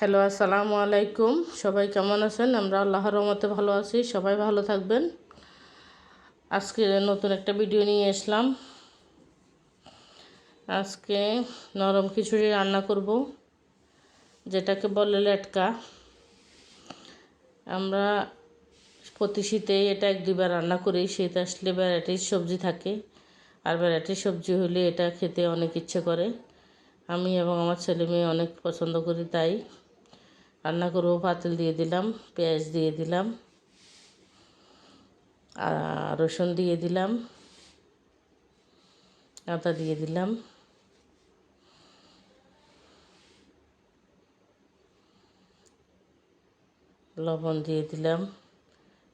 Hello, আসসালামু আলাইকুম। সবাই কেমন আছেন? আমরা আল্লাহর রহমতে ভালো আছি, সবাই ভালো থাকবেন। আজকে নতুন একটা ভিডিও নিয়ে আসলাম। আজকে নরম খিচুড়ি রান্না করব, যেটাকে বলে লেটকা। আমরা প্রতি শীতে এটা এক দুবার রান্না করি, শীত আসলে ভ্যারাইটির সবজি থাকে। আর ভ্যারাইটির সবজি হলে এটা খেতে অনেক ইচ্ছে করে। আমি এবং আমার ছেলে মেয়ে অনেক পছন্দ করি, তাই রান্না করব পাতিল দিয়ে দিলাম, পেঁয়াজ দিয়ে দিলাম, আর রসুন দিয়ে দিলাম, আদা দিয়ে দিলাম। লবণ দিয়ে দিলাম,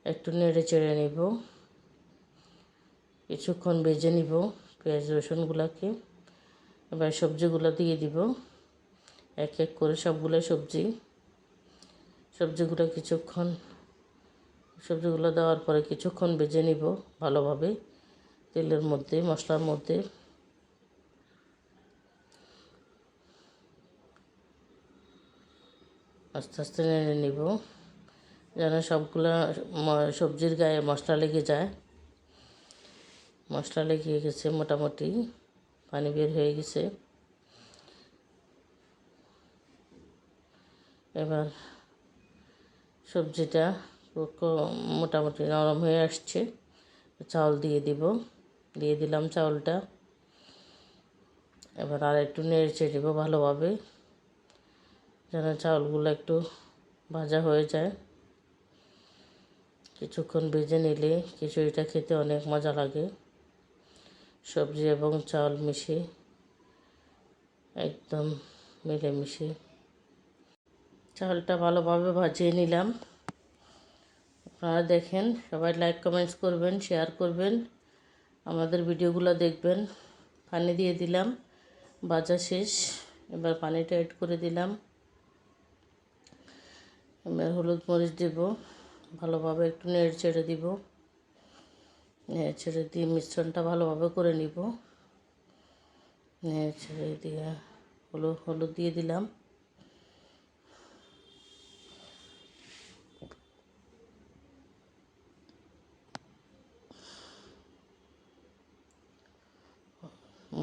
একটু নেড়ে চেড়ে নেব, কিছুক্ষণ ভেজে নিব পেঁয়াজ রসুনগুলোকে এবার সবজিগুলো দিয়ে দিব, এক এক করে সবগুলো সবজি। সবজিগুলো কিছুক্ষণ, সবজিগুলো দেওয়ার পরে কিছুক্ষণ ভেজে নিব ভালোভাবে, তেলের মধ্যে, মশলার মধ্যে। আস্তে আস্তে নেড়ে নিব, যেন সবগুলো সবজির গায়ে মশলা লেগে যায়। মশলা লেগে গেছে মোটামুটি, পানি বের হয়ে গেছে। এবার সবজিটা মোটামুটি নরম হয়ে আসছে। চাউল দিয়ে দিব। দিয়ে দিলাম চাউলটা। এবার আর একটু নেড়ে দিব ভালোভাবে, যেন চাউলগুলো একটু ভাজা হয়ে যায়। কিছুক্ষণ ভেজে নিলে খিচুড়িটা খেতে অনেক মজা লাগে। সবজি এবং চাউল মিশিয়ে একদম মিলেমিশে চালটা ভালোভাবে ভাজিয়ে নিলাম। আপনারা দেখেন, সবাই লাইক কমেন্টস করবেন শেয়ার করবেন, আমাদের ভিডিওগুলো দেখবেন। পানি দিয়ে দিলাম, ভাজা শেষ। এবার পানিটা এড করে দিলাম। এবার হলুদ মরিচ দেব, ভালোভাবে একটু নেড়ে ছেড়ে দিব। নেড়ে ছেড়ে দিয়ে মিশ্রণটা ভালোভাবে করে নিব। নেড়ে ছেড়ে দিয়ে হলুদ হলুদ দিয়ে দিলাম।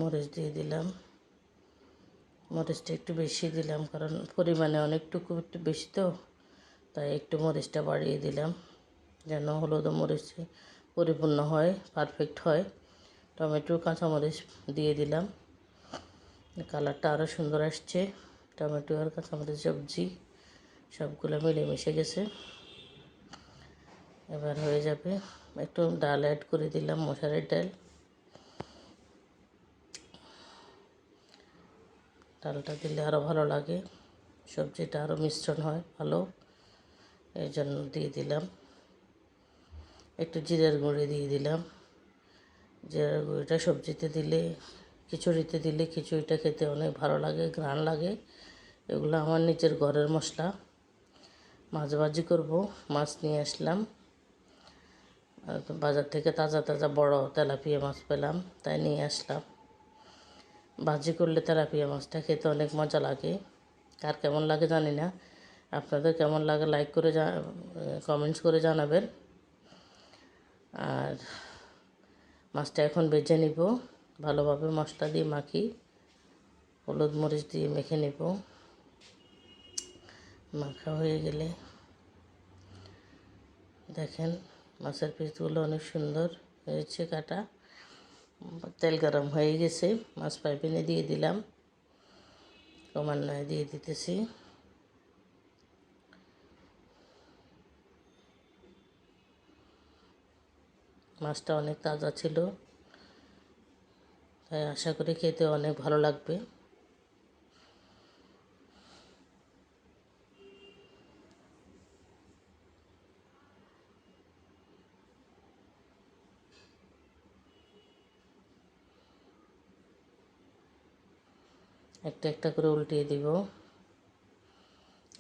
মরিচ দিয়ে দিলাম। মরিচটা একটু বেশি দিলাম, কারণ পরিমাণে অনেকটুকু একটু বেশি তো, তাই একটু মরিচটা বাড়িয়ে দিলাম, যেন হলুদ মরিচ পরিপূর্ণ হয় পারফেক্ট হয়। টমেটো, কাঁচামরিচ দিয়ে দিলাম। কালারটা আরও সুন্দর আসছে। টমেটো আর কাঁচামরিচ সবজি সবগুলো মিলেমিশে গেছে। এবার হয়ে যাবে, একটু ডাল অ্যাড করে দিলাম মশারের ডাল। ডালটা দিলে আরও ভালো লাগে। সবজিটা আরও মিশ্রণ হয়, ভালো। এই জন্য দিয়ে দিলাম। একটু জিরের গুঁড়ি দিয়ে দিলাম। জিরের গুঁড়িটা সবজিতে দিলে, খিচুড়িতে দিলে খিচুড়িটা খেতে অনেক ভালো লাগে, ঘ্রাণ লাগে। এগুলো আমার নিজের ঘরের মশলা। মাছ ভাজি করব, মাছ নিয়ে আসলাম। বাজার থেকে তাজা তাজা বড় তেলাপিয়া মাছ পেলাম, তাই নিয়ে আসলাম। ভাজি করলে তেলাপিয়া মাছটা খেতে অনেক মজা লাগে। কার কেমন লাগে জানি না। আপনাদের কেমন লাগে লাইক করে কমেন্টস করে জানাবেন। আর মাছটা এখন বেজে নিব। ভালোভাবে মশলা দিয়ে মাখি। হলুদ মরিচ দিয়ে মেখে নেব। মাখা হয়ে গেলে দেখেন মাছের পিসগুলো অনেক সুন্দর হয়েছে কাটা। তেল গরম হয়ে গেছে। মাছ পাইপিনে দিয়ে দিলাম। ক্রমান্বয়ে দিয়ে দিতেছি। মাছটা অনেক তাজা ছিল। তাই আশা করি খেতে অনেক ভালো লাগবে। একটা একটা করে উল্টিয়ে দিব।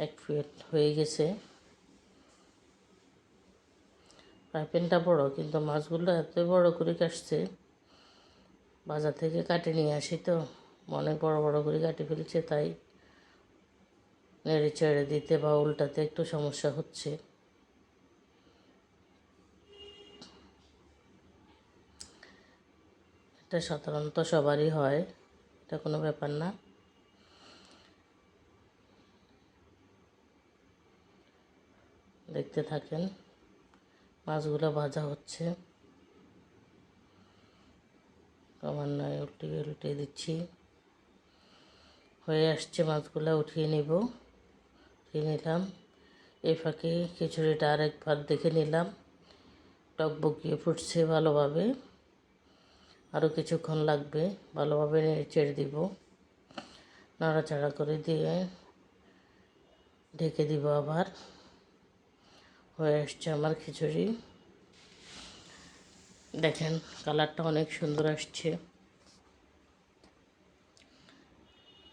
এক প্লেট হয়ে গেছে। ফ্রাই বড়, কিন্তু মাছগুলো এত বড় করে কাটছে। বাজার থেকে কাটে নিয়ে আসি তো অনেক বড় বড় করে কাটে ফেলছে, তাই নেড়ে চেড়ে দিতে বা উল্টাতে একটু সমস্যা হচ্ছে। এটা সাধারণত সবারই হয়, এটা কোনো ব্যাপার না। দেখতে থাকেন। মাছগুলো ভাজা হচ্ছে। ক্রমান্বয়ে উল্টিয়ে উল্টিয়ে দিচ্ছি। হয়ে আসছে মাছগুলো, উঠিয়ে নিব। উঠিয়ে নিলাম। এই ফাঁকে খিচুড়িটা আরেকবার দেখে নিলাম। টক বকিয়ে ফুটছে ভালোভাবে। আরও কিছুক্ষণ লাগবে, ভালোভাবে চেড়ে দিব। নাড়াচাড়া করে দিয়ে ঢেকে দিব আবার। হয়ে আসছে আমার খিচুড়ি। দেখেন, কালারটা অনেক সুন্দর আসছে।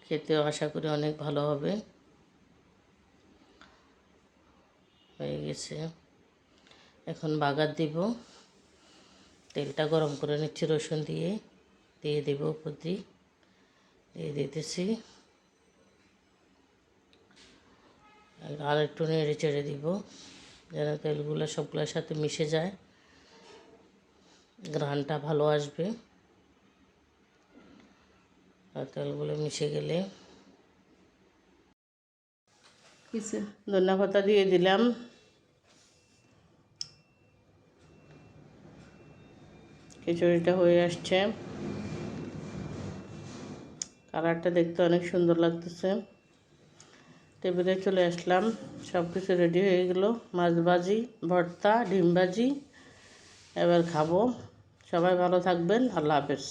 খেতেও আশা করি অনেক ভালো হবে। হয়ে গেছে। এখন বাগার দিব। তেলটা গরম করে নিচ্ছি রসুন দিয়ে। দিয়ে দেব উপর দিয়ে। দিয়ে দিতেছি। আর একটু নেড়ে চেড়ে দিব। যেন তেলগুলো সবগুলোর সাথে মিশে যায় গ্রানটা ভালো আসবে। আর তেলগুলো মিশে গেলে ধনিয়া পাতা দিয়ে দিলাম। খিচুড়িটা হয়ে আসছে। কালারটা দেখতে অনেক সুন্দর লাগতেছে। টেবিলে চলে আসলাম। সব কিছু রেডি হয়ে গেল। মাছ ভাজি, ভর্তা, ডিম ভাজি। এবার খাব। সবাই ভালো থাকবেন। আল্লাহ হাফেজ।